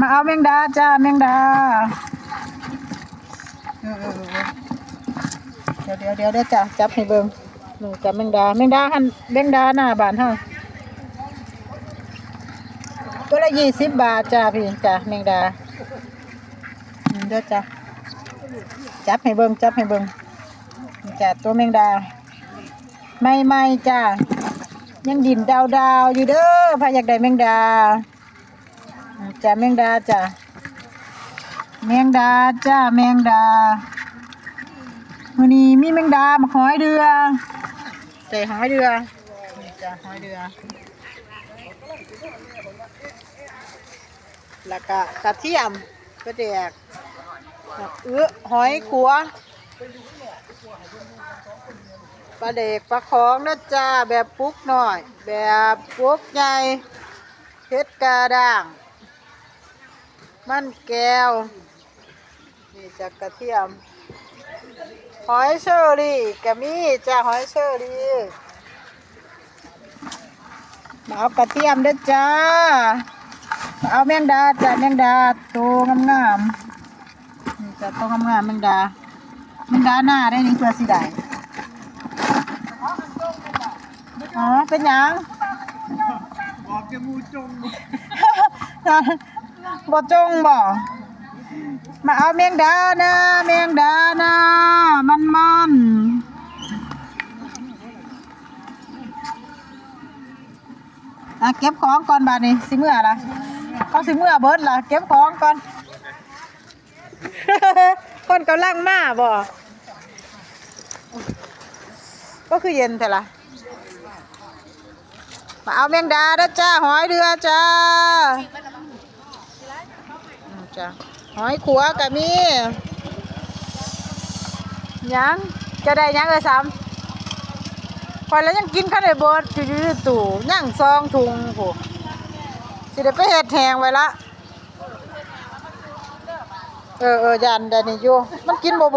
มาเอาแมงดาจ้าแมงดาเออเออเดี๋ยวเดี๋ยวเดี๋ยวจ้าจับให้เบิ่งหนูจับแมงดาแมงดาหันแมงดาหน้าบานเฮาตัวละยี่สิบบาทจ้าพี่จ้าแมงดาเดี๋ยวจ้าจับให้เบิ่งจับให้เบิ่งจ้าตัวแมงดา ไม่ไม่จ้ายังดินดาวดาวอยู่เด้อพาอยากได้แมงดา จ้าแมงดาจ้าแมงดาจ้าแมงดาวันนี้มีแมงดามาหอยเดือใส่หอยเดือจ้าหอยเดือแล้วก็กระเทียมกระเดียกเอื้อหอยขัวปลาเด็กปลาของนะจ้าแบบปุกหน่อย แบบปุกใหญ่เพชรกระด่าง มันแก้ว นี่จากกระเทียม หอยเชอรี่กะมีจ้าหอยเชอรี่มาเอากระเทียมเด้อจ้า มาเอาแมงดาจ้าแมงดาตัวงามๆนี่จ้าตัวงามๆแมงดา แมงดาหน้าได้นี่เพื่อสิได้อ๋อ เป็นหยังบอกจะมูจง บ่จงบ่มาเอาแมงดานะแมงดานะมันมันอะเก็บของก่อนบาดนี้สิเมื่อละเขาสิเมื่อเบิดล่ะเก็บของก่อนคนกำลังมาบ่ก็คือเย็นแต่ละมาเอาแมงดาด้จ้าหอยเดือจ้า จ้ะหอยขัวก็มียังจะได้ยังเลยซ้ำพอแล้วยังกินข้าวในบดอยู่ในตู้ยังซองถุงผูสิเดี๋ยวไปเห็ดแหงไว้ละ เออเออยันเดนิโยู่มันกินบ่